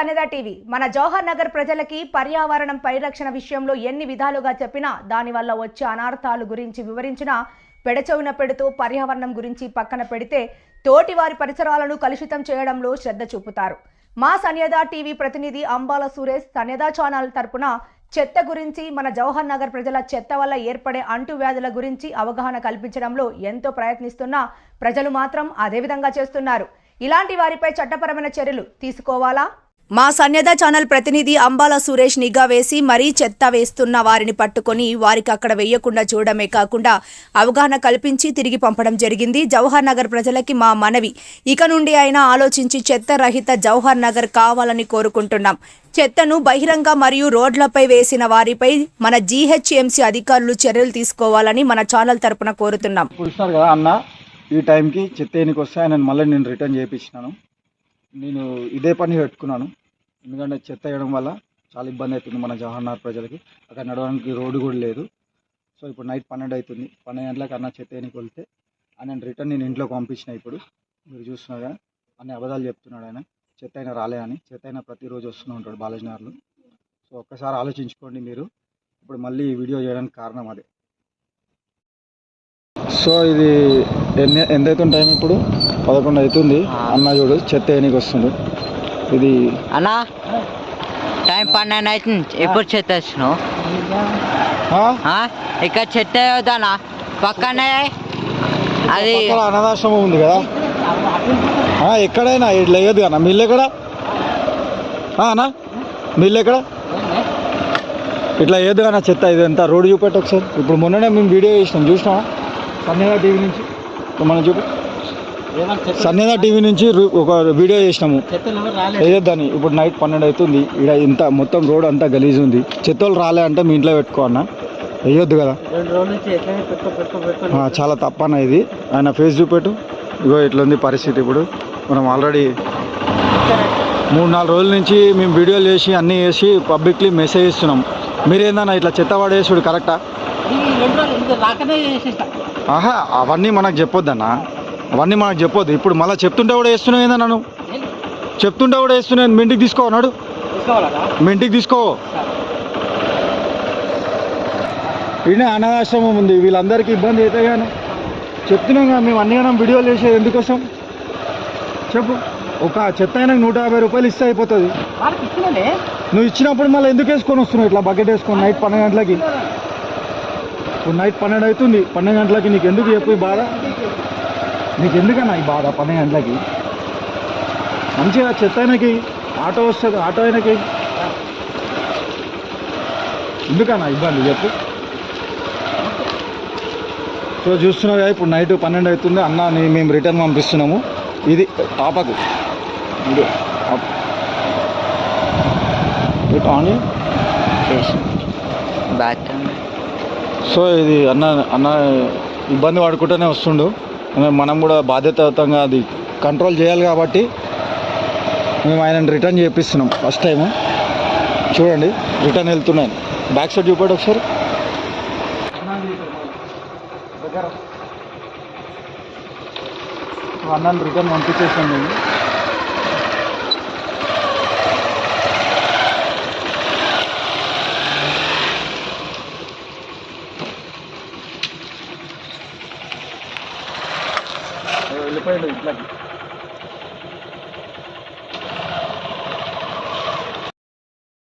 Welcome TV. మన జవహర్ నగర్ ప్రజలకి పర్యావరణం పరిరక్షణ విషయంలో ఎన్ని విధాలుగా చెప్పినా దానివల్ల వచ్చే అనార్థాలు గురించి వివరించినా పెడచెవిన పెడుతూ పర్యావరణం గురించి పక్కన పెడితే తోటి వారి పరిసరాలను కలుషితం చేయడంలో శ్రద్ధ చూపుతారు. మా సన్యదా టీవీ ప్రతినిధి అంబాల సురేష్ సన్యదా ఛానల్ తరపున చెత్త గురించి మన జవహర్ నగర్ ప్రజల చెత్త వల్ల ఏర్పడే అంటువ్యాధుల గురించి అవగాహన కల్పించడంలో ఎంతో ప్రయత్నిస్తున్నా ప్రజలు మాత్రం అదే విధంగా చేస్తున్నారు. ఇలాంటి వారిపై చట్టపరమైన చర్యలు తీసుకోవాలా? మా సన్యద ఛానల్ ప్రతినిధి అంబాల సురేష్ నిఘా వేసి మరీ చెత్త వేస్తున్న వారిని పట్టుకొని వారికి అక్కడ వేయకుండా చూడడమే కాకుండా అవగాహన కల్పించి తిరిగి పంపడం జరిగింది. జవహర్ నగర్ ప్రజలకి మా మనవి. ఇక నుండి అయినా ఆలోచించి చెత్త రహిత జవహర్ నగర్ కావాలని కోరుకుంటున్నాం. చెత్తను బహిరంగ మరియు రోడ్లపై వేసిన వారిపై మన జీహెచ్ఎంసీ అధికారులు చర్యలు తీసుకోవాలని మన ఛానల్ తరపున కోరుతున్నాం. కదా అన్న ఈ టైంకి చెత్త ఎన్నికి వస్తే ఆయన మళ్ళీ నేను రిటర్న్ చేయించినాను. నేను ఇదే పని పెట్టుకున్నాను. ఎందుకంటే చెత్త వేయడం వల్ల చాలా ఇబ్బంది అవుతుంది మన జవహర్నగర్ ప్రజలకి. అక్కడ నడవడానికి రోడ్డు కూడా లేదు. సో ఇప్పుడు నైట్ పన్నెండు అవుతుంది. పన్నెండు గంటలకు అన్న చెత్త ఎన్నికి వెళ్తే ఆయన రిటర్న్ నేను ఇంట్లోకి పంపించిన ఇప్పుడు. మీరు చూస్తున్నారా అన్ని అబద్ధాలు చెప్తున్నాడు ఆయన. చెత్త అయినా రాలే అని. చెత్త అయినా ప్రతిరోజు వస్తూనే ఉంటాడు బాలాజీ నగర్లో సో ఒక్కసారి ఆలోచించుకోండి మీరు. ఇప్పుడు మళ్ళీ ఈ వీడియో చేయడానికి కారణం అదే. సో ఇది ఎన్ని ఎంత అవుతుంది టైం ఇప్పుడు? పదకొండు అవుతుంది. అన్న చూడు చెత్త వేయనికి వస్తుంది. ఇది అన్నా టైం పన్నెండు అవుతుంది ఎప్పుడు చెత్త వచ్చినావు? ఇక్కడ చెత్త వద్దనా పక్కనే అది అనాథాశ్రమం ఉంది కదా. ఎక్కడైనా ఇట్లా వేయదు కదా మీ ఇల్లు ఎక్కడ అన్న మీ ఇల్లు ఎక్కడ? ఇట్లా ఏది అన్న చెత్త ఇది ఎంత రోడ్డు చూపెట్టు ఒకసారి. ఇప్పుడు మొన్ననే మేము వీడియో చేసినాం. చూసినావా? సన్నిధా టీవీ నుంచి. మనం చూపి సన్నిధా టీవీ నుంచి ఒక వీడియో చేసినాము. వేయొద్దని ఇప్పుడు నైట్ పన్నెండు అవుతుంది. ఇక్కడ ఇంత మొత్తం రోడ్ అంతా గలీజ్ ఉంది. చెత్తలు రాలే అంటే మీ ఇంట్లో పెట్టుకో అన్న. వేయొద్దు కదా. చాలా తప్పన్న ఇది. ఆయన ఫేస్ చూపెట్టు. ఇగో ఇట్లుంది పరిస్థితి ఇప్పుడు. మనం ఆల్రెడీ మూడు నాలుగు రోజుల నుంచి మేము వీడియోలు చేసి అన్నీ చేసి పబ్లిక్లీ మెసేజ్ ఇస్తున్నాం. మీరేందన్నా ఇట్లా చెత్త పడేసుడు కరెక్టా? ఆహా అవన్నీ మనకు చెప్పొద్దన్నా. అవన్నీ మనకు చెప్పొద్దు. ఇప్పుడు మళ్ళీ చెప్తుంటే కూడా వేస్తున్నావు ఏందన్నా నువ్వు చెప్తుంటే కూడా వేస్తున్నాను మీ ఇంటికి తీసుకో అన్నాడు మీ ఇంటికి తీసుకో. ఈయన అనాథాశ్రమం ఉంది. వీళ్ళందరికీ ఇబ్బంది అయితే కానీ చెప్తున్నాం కదా మేము అన్ని మనం వీడియోలు చేసేది ఎందుకోసం? చెప్పు. ఒక చెత్త అయినా నూట యాభై రూపాయలు ఇస్తే అయిపోతుంది. నువ్వు ఇచ్చినప్పుడు మళ్ళీ ఎందుకు వేసుకొని వస్తున్నావు? ఇట్లా బకెట్ వేసుకొని నైట్ పన్నెండు గంటలకి. ఇప్పుడు నైట్ పన్నెండు అవుతుంది. పన్నెండు గంటలకి నీకు ఎందుకు చెప్పు బాధ? నీకు ఎందుకన్నా ఈ బాధ? పన్నెండు గంటలకి. మంచిగా చెత్త అయినకి ఆటో వస్తుంది ఆటో అయినకి. ఎందుకన్నా ఇబ్బంది? చెప్పు. సో చూస్తున్నావు ఇప్పుడు నైట్ పన్నెండు అవుతుంది. అన్న మేము రిటర్న్ పంపిస్తున్నాము. ఇది ఆన్ చేయి. బాత్రూమ్ సో ఇది అన్న అన్న ఇబ్బంది పడుకుంటూనే వస్తుండు. మనం- కూడా బాధ్యతాయుతంగా అది కంట్రోల్ చేయాలి కాబట్టి మేము ఆయనను రిటర్న్ చేపిస్తున్నాం ఫస్ట్ టైము చూడండి రిటర్న్ వెళ్తున్నాను బ్యాక్ సైడ్ చూపాడు ఒకసారి. అన్నాను రిటర్న్ పంపించేసాను నేను leopard like